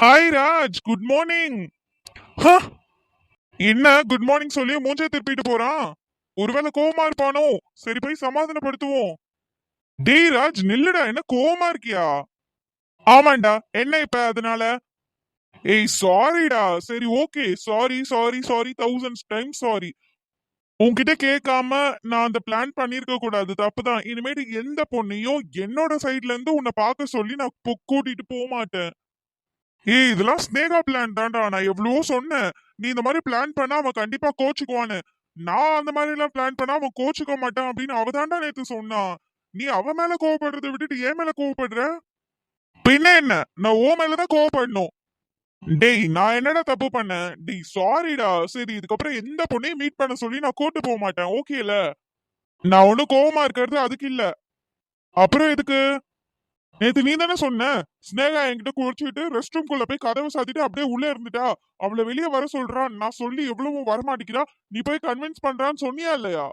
Hi Raj good morning என்ன? Good morning சொல்லி மூஞ்ச திருப்பிட்டு போறான். ஒருவேளை கோவமா இருப்பானோ? சரி போய் சமாதானப்படுத்துவோம். டேய் ராஜ் நில்லுடா. என்ன கோவமா இருக்கியா? ஆமாண்டா. என்ன இப்ப அதனால? ஏய் சாரிடா சரி okay sorry sorry sorry thousands time sorry உன்கிட்ட கேட்காம நான் அந்த பிளான் பண்ணிருக்க கூடாது. தப்புதான். இனிமேட்டு எந்த பொண்ணையும் என்னோட சைட்ல இருந்து உன்னை பார்க்க சொல்லி நான் கூட்டிட்டு போக மாட்டேன். ஏய் இதெல்லாம் ஸ்னேகா பிளான் தான்டா. நான் எவ்வளவோ சொன்னேன். நீ இந்த மாதிரி பிளான் பண்ணா அவன் கண்டிப்பா கோச்சுக்குவான்னு. நான் அந்த மாதிரி எல்லாம் பிளான் பண்ணா அவன் கோச்சுக்க மாட்டான் அப்படின்னு அவ தான்டா நேத்து சொன்னான் நீ அவ மேல கோவப்படுறத விட்டுட்டு ஏன் மேல கோவப்படுற? பின்ன என்ன? நான் ஓ மேலதான் கோவப்படணும். டேய் நான் என்னடா தப்பு பண்ணேன்? டேய் சாரிடா சரி இதுக்கப்புறம் எந்த பொண்ணையும் மீட் பண்ண சொல்லி நான் கூட்டு போக மாட்டேன். ஓகேல நான் ஒன்னும் கோவமா இருக்கிறது அதுக்கு இல்ல. அப்புறம் எதுக்கு? நேத்து நீ தானே சொன்ன? ஸ்னேகா என்கிட்ட குளிச்சுட்டு ரெஸ்ட் ரூம்குள்ள போய் கதவை சாத்திட்டு அப்படியே உள்ள இருந்துட்டா. அவளை வெளியே வர சொல்றான். நான் சொல்லி எவ்வளவு வரமாட்டேங்கிறா. நீ போய் கன்வின்ஸ் பண்றான்னு சொன்னியா இல்லையா?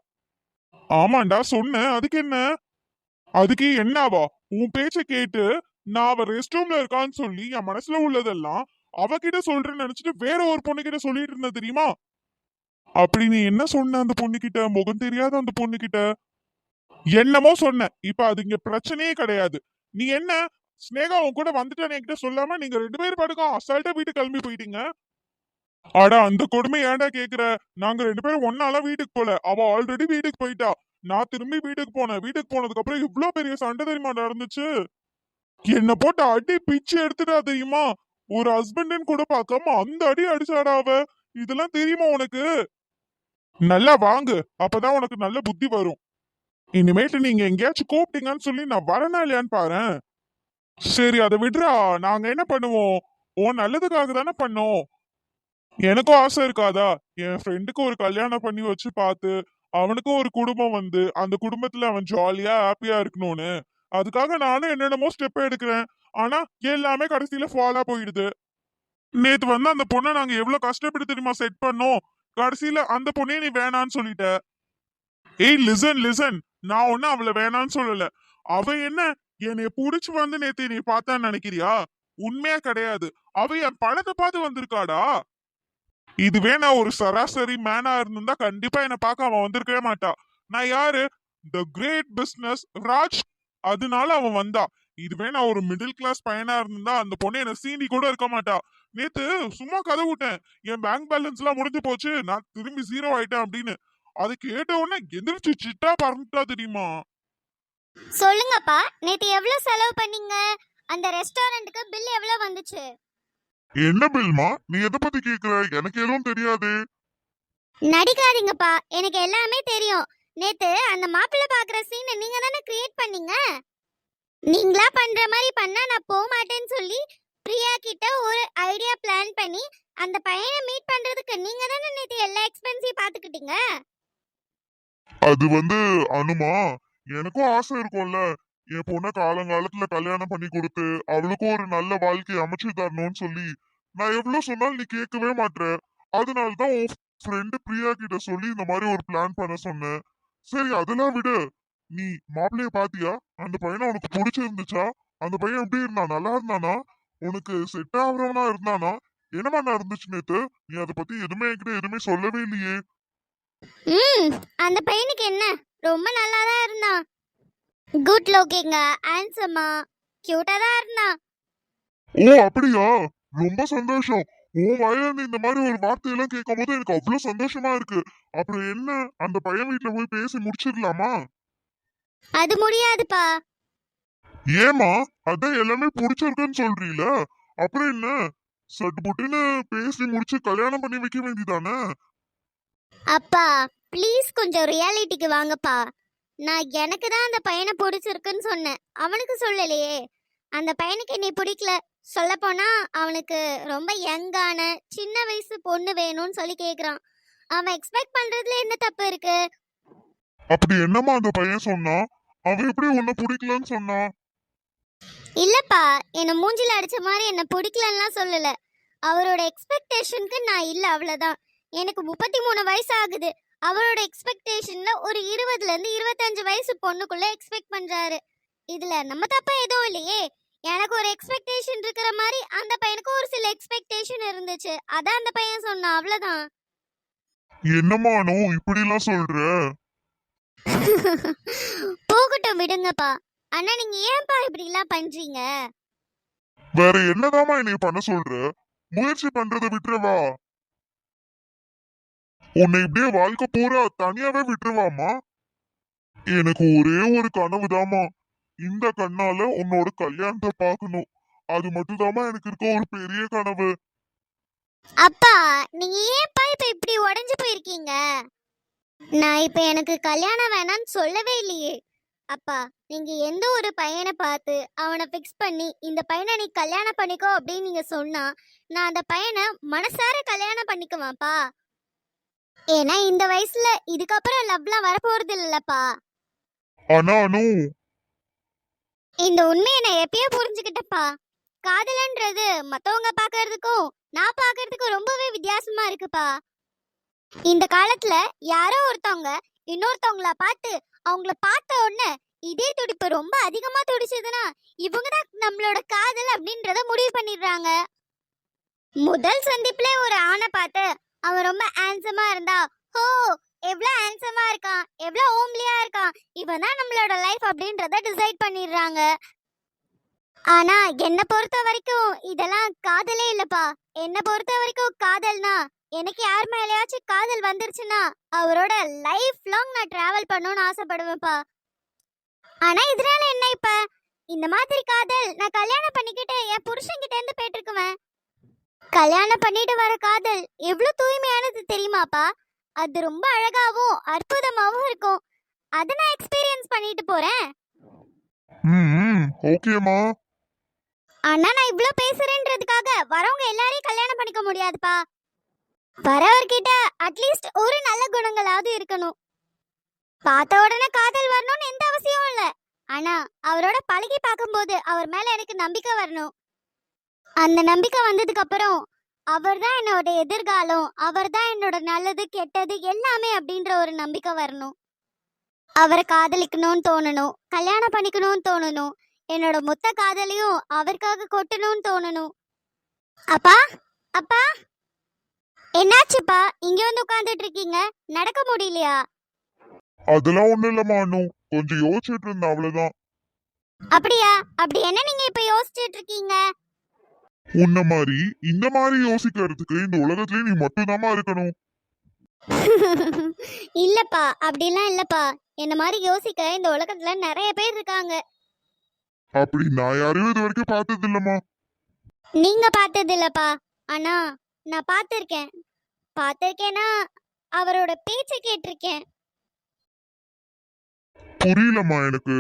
ஆமாண்டா சொன்னேன். அதுக்கு என்ன? அதுக்கு என்னவா? உன் பேச்ச கேட்டு நான் அவ ரெஸ்ட் ரூம்ல இருக்கான்னு சொல்லி என் மனசுல உள்ளதெல்லாம் அவகிட்ட சொல்றேன்னு நினைச்சிட்டு வேற ஒரு பொண்ணு கிட்ட சொல்லிட்டு இருந்த தெரியுமா? அப்படி நீ என்ன சொன்ன அந்த பொண்ணுகிட்ட? முகம் தெரியாத அந்த பொண்ணுகிட்ட? என்னமோ சொன்ன. இப்ப அது இங்க பிரச்சனையே கிடையாது. நீ என்ன? ஸ்னேகா உன் கூட வந்துட்டான்னு என்கிட்ட சொல்லாம நீங்க ரெண்டு பேரும் படுக்கும் அசால்ட்டா வீட்டுக்கு கிளம்பி போயிட்டீங்க? அடா அந்த கொடுமை ஏன்டா கேக்குற? நாங்க ரெண்டு பேரும் ஒன்னாலாம் வீட்டுக்கு போல. அவ ஆல்ரெடி வீட்டுக்கு போயிட்டா. நான் திரும்பி வீட்டுக்கு போனேன். வீட்டுக்கு போனதுக்கு அப்புறம் இவ்ளோ பெரிய சண்டை தெரியுமா நடந்துச்சு? என்ன போட்டு அடி பிச்சு எடுத்துட்டா தெரியுமா? ஒரு ஹஸ்பண்டின் கூட பார்க்காம அந்த அடி அடிச்சாடா அவ? இதெல்லாம் தெரியுமா உனக்கு? நல்லா வாங்கு. அப்பதான் உனக்கு நல்ல புத்தி வரும். இனிமேட்டு நீங்க எங்கேயாச்சும் கூப்பிட்டீங்கன்னு சொல்லி நான் வரனா இல்லையான்னு பாரேன். சரி அதை விடுறா. நாங்க என்ன பண்ணுவோம்? உன் நல்லதுக்காக தானே பண்ணோம். எனக்கும் ஆசை இருக்காதா? என் ஃப்ரெண்டுக்கு ஒரு கல்யாணம் பண்ணி வச்சு பார்த்து அவனுக்கும் ஒரு குடும்பம் வந்து அந்த குடும்பத்துல அவன் ஜாலியா ஹாப்பியா இருக்கணும்னு. அதுக்காக நானும் என்னென்னமோ ஸ்டெப் எடுக்கிறேன். ஆனா எல்லாமே கடைசியில ஃபாலா போயிடுது. நேத்து வந்து அந்த பொண்ணை நாங்க எவ்வளவு கஷ்டப்பட்டு தெரியுமா செட் பண்ணோம்? கடைசியில அந்த பொண்ணே நீ வேணான்னு சொல்லிட்ட. ஏய் லிசன் லிசன் நான் ஒன்னும் அவளை வேணான்னு சொல்லல. அவ என்ன என்னைய புடிச்சு வந்து நேத்து நீ பார்த்தான்னு நினைக்கிறியா? உண்மையா கிடையாது. அவ என் பணத்தை பார்த்து வந்திருக்காடா? இதுவே நான் ஒரு சராசரி மேனா இருந்திருந்தா கண்டிப்பா என்ன பார்க்க அவன் வந்திருக்கவே மாட்டா. நான் யாரு? The great business Raj. அதனால அவன் வந்தா. இதுவே நான் ஒரு மிடில் கிளாஸ் பையனா இருந்தா அந்த பொண்ணு என்ன சீண்டி கூட இருக்க மாட்டா. நேத்து சும்மா கதை விட்டேன். என் பேங்க் பேலன்ஸ் எல்லாம் முடிஞ்சு போச்சு. நான் திரும்பி ஜீரோ ஆயிட்டேன் அப்படின்னு. அது கேட்ட உடனே எந்திரிச்சு சிட்டா பறந்துட்டா தெரியுமா? சொல்லுங்கப்பா நேத்து எவ்வளவு செலவு பண்ணீங்க? அந்த ரெஸ்டாரண்ட்டுக்கு பில் எவ்வளவு வந்துச்சு? என்ன பில்மா நீ எதை பத்தி கேக்குற? எனக்கு எதுவும் தெரியாது. நடிக்காதீங்கப்பா எனக்கு எல்லாமே தெரியும். நேத்து அந்த மாப்பிள்ளை பாக்குற சீனை நீங்க தானே கிரியேட் பண்ணீங்க? நீங்களா பண்ற மாதிரி பண்ணா நான் போக மாட்டேன்னு சொல்லி பிரியா கிட்ட ஒரு ஐடியா பிளான் பண்ணி அந்த பையனை மீட் பண்றதுக்கு நீங்க தானே நேத்து எல்லா எக்ஸ்பென்ஸையும் பாத்துக்கிட்டீங்க அது வந்து அனுமா எனக்கும் ஆசை இருக்கும்ல. என் பொண்ண காலங்காலத்துல கல்யாணம் பண்ணி கொடுத்து அவளுக்கும் ஒரு நல்ல வாழ்க்கையை அமைச்சு தரணும்னு சொல்லி. நான் எவ்வளவு சொன்னாலும் நீ கேட்கவே மாட்ற. அதனாலதான் உன் ஃப்ரெண்டு பிரியா கிட்ட சொல்லி இந்த மாதிரி ஒரு பிளான் பண்ண சொன்னேன். சரி அதெல்லாம் விடு. நீ மாப்பிள்ளைய பாத்தியா? அந்த பையனை உனக்கு பிடிச்சிருந்துச்சா? அந்த பையன் எப்படி இருந்தான் நல்லா இருந்தானா? உனக்கு செட் ஆகுறவனா இருந்தானா? என்னமா இருந்துச்சு நேத்து? நீ அதை பத்தி எதுவுமே என்கிட்ட எதுவுமே சொல்லவே இல்லையே. ம் அந்த பையனுக்கு என்ன? ரொம்ப நல்லா தான் இருந்தான் குட் லுக்கிங்க ஹேண்ட்ஸமா கியூட்டா தான் இருந்தான். ஓ அப்படியா? ரொம்ப சந்தோஷம். உன் வாயில இருந்து இந்த மாதிரி ஒரு வார்த்தையெல்லாம் கேட்கும் போது எனக்கு அவ்வளவு சந்தோஷமா இருக்கு. அப்புறம் என்ன? அந்த பையன் வீட்டுல போய் பேசி முடிச்சிடலாமா? அது முடியாதுப்பா. ஏமா அதான் எல்லாமே பிடிச்சிருக்குன்னு சொல்றீல அப்புறம் என்ன? சட்டு புட்டுன்னு பேசி முடிச்சு கல்யாணம் பண்ணி வைக்க வேண்டியதானே? அப்பா ப்ளீஸ் கொஞ்சம் ரியாலிட்டிக்கு வாங்கப்பா. நான் எனக்கு தான் அந்த பையனை பிடிச்சிருக்குன்னு சொன்னேன். அவனுக்கு சொல்லலையே. அந்த பையனுக்கு என்னை பிடிக்கல. சொல்லப்போனா அவனுக்கு ரொம்ப யங்கான சின்ன வயசு பொண்ணு வேணும்னு சொல்லி கேக்குறான். அவன் எக்ஸ்பெக்ட் பண்றதுல என்ன தப்பு இருக்கு? அப்படி என்னமா அந்த பையன் சொன்னான்? அவன் எப்படி உன்னை பிடிக்கலன்னு சொன்னான்? இல்லப்பா என்னை மூஞ்சில அடிச்ச மாதிரி என்ன பிடிக்கலன்னுலாம் சொல்லல. அவரோட எக்ஸ்பெக்டேஷனுக்கு நான் இல்ல அவ்வளவுதான். எனக்கு முப்பத்தி மூணு வயசு ஆகுது அவரோட எக்ஸ்பெக்டேஷன்ல ஒரு இருபதுல இருந்து இருபத்தஞ்சு வயசு பொண்ணுக்குள்ள எக்ஸ்பெக்ட் பண்றாரு. இதுல நம்ம தப்பா எதுவும் இல்லையே. எனக்கு ஒரு எக்ஸ்பெக்டேஷன் இருக்கிற மாதிரி அந்த பையனுக்கு ஒரு சில எக்ஸ்பெக்டேஷன் இருந்துச்சு. அதான் அந்த பையன் சொன்னான். அவ்வளவுதான். என்னம்மா அனு இப்படி எல்லாம் சொல்ற? போகட்டும் விடுங்கப்பா. அண்ணா நீங்க ஏன்பா இப்படி எல்லாம் பண்றீங்க? வேற என்னதாம்மா என்னைய பண்ண சொல்ற? முயற்சி பண்றதை விட்டுறவா? உன்னை இப்படியே வாழ்க்கை பூரா தனியாவே விட்டுருவாமா எனக்கு ஒரே ஒரு கனவுதாம்மா. இந்த கண்ணால உன்னோட கல்யாணத்தை பார்க்கணும். அது மட்டும்தாம்மா எனக்கு இருக்க ஒரு பெரிய கனவு. அப்பா நீங்க ஏன்ப்பா இப்ப இப்படி உடைஞ்சு போயிருக்கீங்க? நான் இப்ப எனக்கு கல்யாணம் வேணாம்னு சொல்லவே இல்லையே. அப்பா நீங்க எந்த ஒரு பையனை பார்த்து அவனை ஃபிக்ஸ் பண்ணி இந்த பையனை நீ கல்யாணம் பண்ணிக்கோ அப்படின்னு நீங்க சொன்னா நான் அந்த பையனை மனசார கல்யாணம் பண்ணிக்குவேன்ப்பா. ஏன்னா இந்த வயசுல இதுக்கப்புறம் லவ்லாம் வரப்போறது இல்லப்பா ஆனா அனு இந்த உண்மையை நான் எப்பயோ புரிஞ்சுக்கிட்டப்பா காதலன்றது மத்தவங்க பார்க்கறதுக்கும் நான் பார்க்கறதுக்கும் ரொம்பவே வித்தியாசமா இருக்குப்பா. இந்த காலத்துல யாரோ ஒருத்தவங்க இன்னொருத்தவங்கள பார்த்து அவங்கள பார்த்த உடனே இதே துடிப்பு ரொம்ப அதிகமா துடிச்சதுன்னா இவங்க தான் நம்மளோட காதல் அப்படின்றத முடிவு பண்ணிடுறாங்க. முதல் சந்திப்புல ஒரு ஆணை பார்த்து அவன் ரொம்ப ஹேண்ட்ஸமா இருந்தா ஹோ எவ்வளோ ஹேண்ட்ஸமா இருக்கான் எவ்வளோ ஹோம்லியா இருக்கான் இவன் தான் நம்மளோட லைஃப் அப்படின்றத டிசைட் பண்ணிடுறாங்க. ஆனா என்னை பொறுத்த வரைக்கும் இதெல்லாம் காதலே இல்லப்பா. என்னை பொறுத்த வரைக்கும் காதல்னா எனக்கு யார் மேலேயாச்சும் காதல் வந்துருச்சுன்னா அவரோட லைஃப் லாங் நான் டிராவல் பண்ணணும்னு ஆசைப்படுவேன்ப்பா. ஆனா இதனால என்ன இப்ப? இந்த மாதிரி காதல் நான் கல்யாணம் பண்ணிக்கிட்டு என் புருஷன் கிட்ட இருந்து போயிட்டுருக்குவேன் கல்யாணம் பண்ணிட்டு வர காதல் எவ்வளவு தூய்மையானது தெரியுமாப்பா? அது ரொம்ப அழகாவும் அற்புதமாவும் இருக்கும். அதை நான் எக்ஸ்பீரியன்ஸ் பண்ணிட்டு போறேன். ம் ஓகேம்மா. ஆனா நான் இவ்ளோ பேசுறேன்றதுக்காக வரவங்க எல்லாரையும் கல்யாணம் பண்ணிக்க முடியாதுப்பா. வரவர்கிட்ட அட்லீஸ்ட் ஒரு நல்ல குணங்களாவது இருக்கணும். பார்த்த உடனே காதல் வரணும்னு எந்த அவசியமும் இல்ல. ஆனா அவரோட பழகி பார்க்கும்போது அவர் மேல எனக்கு நம்பிக்கை வரணும். அந்த நம்பிக்கை வந்ததுக்கு அப்புறம் அவர் தான் என்னோட எதிர்காலம் அவர் தான் என்னோட நல்லது கெட்டது எல்லாமே அப்படின்ற ஒரு நம்பிக்கை வரணும். அவரை காதலிக்கணும்னு தோணணும் கல்யாணம் பண்ணிக்கணும்னு தோணணும் என்னோட மொத்த காதலையும் அவருக்காக கொட்டணும்னு தோணணும். அப்பா அப்பா என்னாச்சுப்பா? இங்க வந்து உட்கார்ந்துட்டு இருக்கீங்க நடக்க முடியலையா? அதெல்லாம் ஒண்ணும் இல்லம்மா அனு கொஞ்சம் யோசிச்சுட்டு இருந்தேன் அவ்வளவுதான். அப்படியா? அப்படி என்ன நீங்க இப்ப யோசிச்சுட்டு இருக்கீங்க உன்ன மாதிரி இந்த மாதிரி யோசிக்கிறதுக்கு இந்த உலகத்திலே நீ மட்டும்தாம்மா இருக்கணும். இல்லப்பா அப்படிலாம் இல்லப்பா. என்ன மாதிரி யோசிக்க இந்த உலகத்துல நிறைய பேர் இருக்காங்க. அப்படி நான் யாரையும் இது வரைக்கும் பார்த்தது இல்லம்மா நீங்க பார்த்தது இல்லப்பா ஆனா நான் பார்த்திருக்கேன். பார்த்திருக்கேன்னா அவரோட பேச்சை கேட்டிருக்கேன். புரியலம்மா எனக்கு.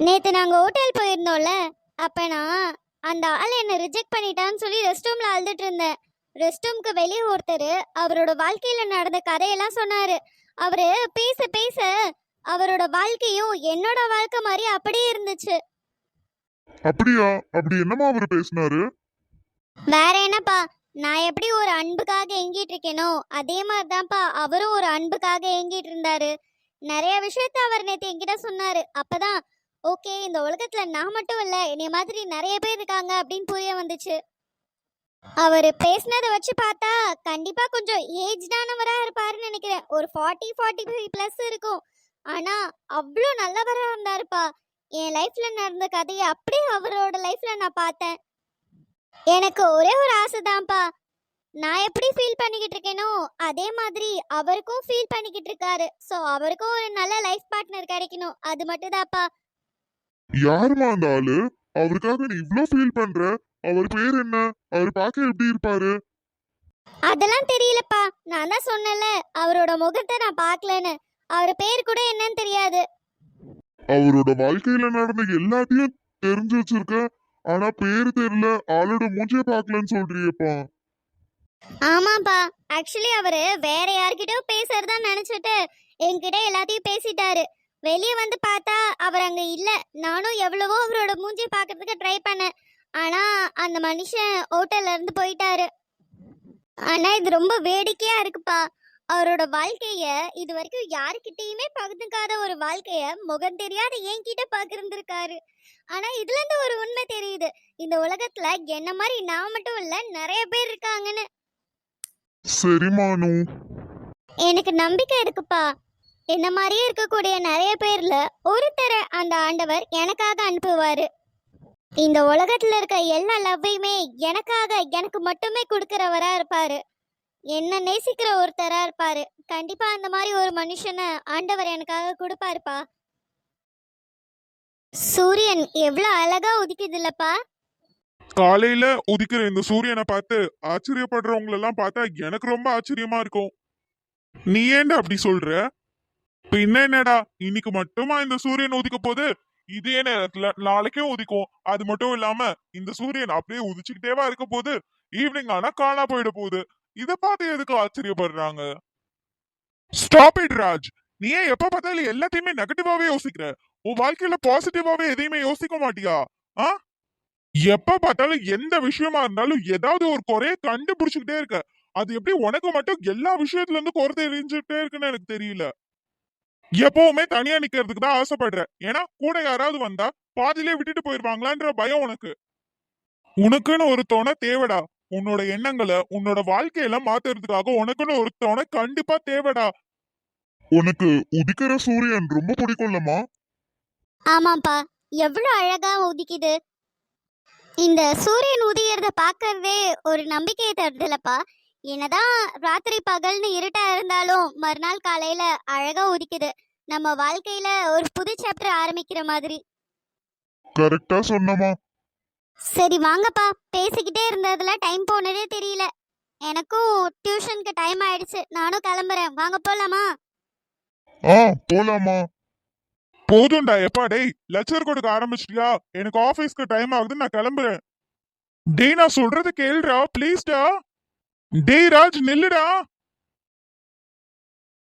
நேத்து நாங்க ஹோட்டல் போயிருந்தோம்ல அப்ப நான் அந்த ஆள் என்ன ரிஜெக்ட் பண்ணிட்டான்னு சொல்லி ரெஸ்ட் ரூம்ல அழுதுட்டு இருந்தேன். ரெஸ்ட் ரூம்க்கு வெளியே ஒருத்தர் அவரோட வாழ்க்கையில நடந்த கதையெல்லாம் சொன்னாரு. அவரு பேச பேச அவரோட வாழ்க்கையும் என்னோட வாழ்க்கை மாதிரி அப்படியே இருந்துச்சு. அப்படியா? அப்படி என்னம்மா அவரு பேசினாரு? வேற என்னப்பா? நான் எப்படி ஒரு அன்புக்காக ஏங்கிட்டு இருக்கேனோ அதே மாதிரி தான்ப்பா அவரும் ஒரு அன்புக்காக ஏங்கிட்டு இருந்தாரு. நிறைய விஷயத்த அவர் நேத்து என்கிட்ட சொன்னாரு. அப்பதான் ஓகே இந்த உலகத்துல நான் மட்டும் இல்ல என்னைய மாதிரி நிறைய பேர் இருக்காங்க அப்படின்னு புரிய வந்துச்சு. அவர் பேசினதை வச்சு பார்த்தா கண்டிப்பா கொஞ்சம் ஏஜ்டானவரா இருப்பாருன்னு நினைக்கிறேன். ஒரு ஃபார்ட்டி ஃபார்ட்டி ஃபைவ் ப்ளஸ் இருக்கும். ஆனா அவ்வளோ நல்லவரா இருந்தாருப்பா. என் லைஃப்ல நடந்த கதையை அப்படியே அவரோட லைஃப்ல நான் பார்த்தேன். எனக்கு ஒரே ஒரு ஆசைதான்ப்பா. நான் எப்படி ஃபீல் பண்ணிக்கிட்டு இருக்கேனோ அதே மாதிரி அவருக்கும் ஃபீல் பண்ணிக்கிட்டு இருக்காரு. ஸோ அவருக்கும் ஒரு நல்ல லைஃப் பார்ட்னர் கிடைக்கணும். அது மட்டும்தான்ப்பா. யாரும்மா அந்த ஆளு? அவருக்காக நீ இவ்ளோ ஃபீல் பண்ற? அவர் பேர் என்ன? அவர் பார்க்க எப்படி இருப்பாரு? அதெல்லாம் தெரியலப்பா. நான் தான் சொன்னேன்ல அவரோட முகத்தை நான் பார்க்கலன்னு. அவர் பேர் கூட என்னன்னு தெரியாது. அவரோட வாழ்க்கையில நடந்த எல்லாத்தையும் தெரிஞ்சு வச்சிருக்க. ஆனா பேரு தெரியல ஆளோட மூஞ்சிய பார்க்கலன்னு சொல்றியப்பா. ஆமாப்பா. ஆக்சுவலி அவரு வேற யார்கிட்டயோ பேசுறதா நினைச்சிட்டு என்கிட்ட எல்லாத்தையும் பேசிட்டாரு. வெளியே வந்து பார்த்தா அவர் அங்க இல்ல. நானும் எவ்வளவோ அவரோட மூஞ்சி பார்க்கறதுக்கு ட்ரை பண்ணேன். ஆனா அந்த மனுஷன் ஹோட்டல்ல இருந்து போயிட்டாரு. ஆனா இது ரொம்ப வேடிக்கையா இருக்குப்பா. அவரோட வாழ்க்கைய இது வரைக்கும் யாருக்கிட்டயுமே பகிர்ந்துக்காத ஒரு வாழ்க்கைய முகம் தெரியாத என்கிட்ட பகிர்ந்திருக்காரு. ஆனா இதுல இருந்து ஒரு உண்மை தெரியுது. இந்த உலகத்துல என்ன மாதிரி நான் மட்டும் இல்ல நிறைய பேர் இருக்காங்கன்னு. சரி மானு. எனக்கு நம்பிக்கை இருக்குப்பா. என்ன மாதிரியே இருக்கக்கூடிய நிறைய பேர்ல ஒருத்தரை அந்த ஆண்டவர் எனக்காக அனுப்புவாரு. இந்த உலகத்துல இருக்க எல்லா லவ்வையுமே எனக்காக எனக்கு மட்டுமே கொடுக்கிறவரா இருப்பாரு. என்ன நேசிக்கிற ஒருத்தரா இருப்பாரு. கண்டிப்பா அந்த மாதிரி ஒரு மனுஷனை ஆண்டவர் எனக்காக கொடுப்பாருப்பா. சூரியன் எவ்வளவு அழகா உதிக்குது இல்லப்பா காலையில உதிக்கிற இந்த சூரியனை பார்த்து ஆச்சரியப்படுறவங்களெல்லாம் பார்த்தா எனக்கு ரொம்ப ஆச்சரியமா இருக்கும். நீ ஏன்டா அப்படி சொல்ற? பின்ன என்னடா இன்னைக்கு மட்டுமா இந்த சூரியன் உதிக்க போகுது? இதே நேரத்துல நாளைக்கும் உதிக்கும். அது மட்டும் இல்லாம இந்த சூரியன் அப்படியே உதிச்சுக்கிட்டேவா இருக்க போகுது. ஈவினிங் ஆனா காணா போயிட போகுது. இத பார்த்து எதுக்கு ஆச்சரியப்படுறாங்க? Stop it Raj. நீ ஏன் எப்ப பார்த்தாலும் எல்லாத்தையுமே நெகட்டிவாவே யோசிக்கிற? உன் வாழ்க்கையில பாசிட்டிவாவே எதையுமே யோசிக்க மாட்டியா? ஆ? எப்ப பார்த்தாலும் எந்த விஷயமா இருந்தாலும் ஏதாவது ஒரு குறைய கண்டுபிடிச்சுக்கிட்டே இருக்க. அது எப்படி உனக்கு மட்டும் எல்லா விஷயத்துல இருந்து குறை தெரிஞ்சுட்டே இருக்குன்னு எனக்கு தெரியல. எப்பவுமே தனியா நிக்கிறதுக்கு தான் ஆசைப்படுற ஏன்னா கூட யாராவது வந்தா பாதியிலே விட்டுட்டு போயிருவாங்களான்ற பயம் உனக்கு. உனக்குன்னு ஒரு துணை தேவைடா. உன்னோட எண்ணங்களை உன்னோட வாழ்க்கையில மாத்துறதுக்காக உனக்குன்னு ஒரு துணை கண்டிப்பா தேவைடா. உனக்கு உதிக்கிற சூரியன் ரொம்ப பிடிக்கும்லம்மா. ஆமாப்பா. எவ்வளவு அழகா உதிக்குது. இந்த சூரியன் உதிக்கிறத பார்க்கறதே ஒரு நம்பிக்கையை தருதுலப்பா. என்னதான் ராத்திரி பகல்னு இருட்டா இருந்தாலும் மறுநாள் காலையில அழகா உதிக்குது. நம்ம வாழ்க்கையில ஒரு புது சாப்டர் ஆரம்பிக்கிற மாதிரி. கரெக்டா சொன்னமா சரி வாங்கப்பா. பேசிக்கிட்டே இருந்ததுல டைம் போனதே தெரியல. எனக்கும் டியூஷனுக்கு டைம் ஆயிடுச்சு. நானும் கிளம்புறேன். வாங்க போலாமா? ஆ போலாமா போதும்டா. எப்பா டேய் லெக்சர் கொடுக்க ஆரம்பிச்சிட்டியா? எனக்கு ஆபீஸ்க்கு டைம் ஆகுது. நான் கிளம்புறேன். டேய் நான் சொல்றது கேளுடா. ப்ளீஸ்டா டேய் ராஜ் நில்லுடா.